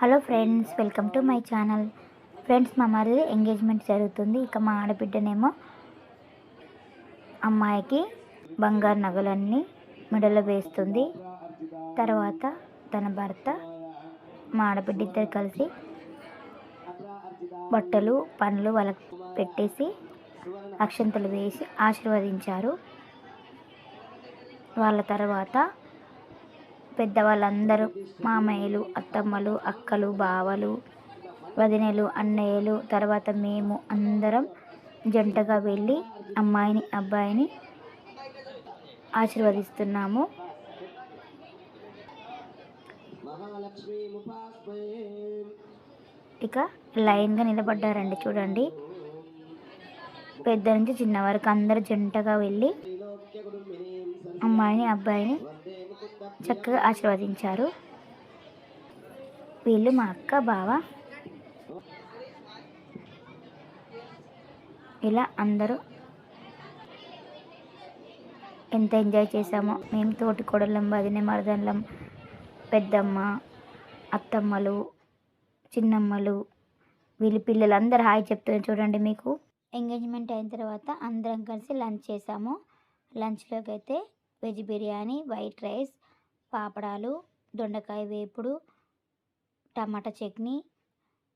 Hello friends welcome to my channel. Friends మా మరిది engagement జరుగుతుంది. ఇక మా ఆడబిడ్డనేమో అమ్మాయికి బంగారు నగలన్నీ మెడలో వేస్తుంది. తర్వాత తన భర్త మా ఆడబిడ్డ ఇద్దరు కలిసి బట్టలు పండ్లు వాళ్ళకి పెట్టేసి అక్షంతలు వేసి ఆశీర్వదించారు. వాళ్ళ తర్వాత పెద్దవాళ్ళందరూ మామయ్యలు అత్తమ్మలు అక్కలు బావలు వదినలు అన్నయ్యలు తర్వాత మేము అందరం జంటగా వెళ్ళి అమ్మాయిని అబ్బాయిని ఆశీర్వదిస్తున్నాము. ఇక లైన్గా నిలబడ్డారండి చూడండి. పెద్ద నుంచి చిన్న వరకు అందరు జంటగా వెళ్ళి అమ్మాయిని అబ్బాయిని చక్కగా ఆశీర్వదించారు. వీళ్ళు మా అక్క బావ. ఇలా అందరూ ఎంత ఎంజాయ్ చేసామో మేము తోటి కొడలం వదిన మరదళ్ళం పెద్దమ్మ అత్తమ్మలు చిన్నమ్మలు వీళ్ళ పిల్లలు అందరు హాయ్ చెప్తున్నారు చూడండి మీకు. ఎంగేజ్మెంట్ అయిన తర్వాత అందరం కలిసి లంచ్ చేసాము లంచ్లోకి అయితే వెజ్ బిర్యానీ వైట్ రైస్ పాపడాలు దొండకాయ వేపుడు టమాటా చట్నీ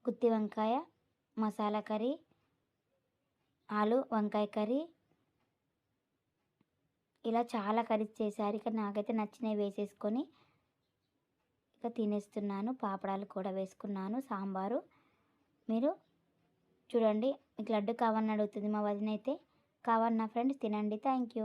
గుత్తి వంకాయ మసాలా కర్రీ ఆలు వంకాయ కర్రీ. ఇలా చాలా కర్రీస్ చేశారు. ఇక నాకైతే నచ్చినవి వేసేసుకొని ఇక తినేస్తున్నాను. పాపడాలు కూడా వేసుకున్నాను. సాంబారు. మీరు చూడండి మీకు లడ్డు కావాలని అడుగుతుంది మా వదిన అయితే నా ఫ్రెండ్స్ తినండి. Thank you.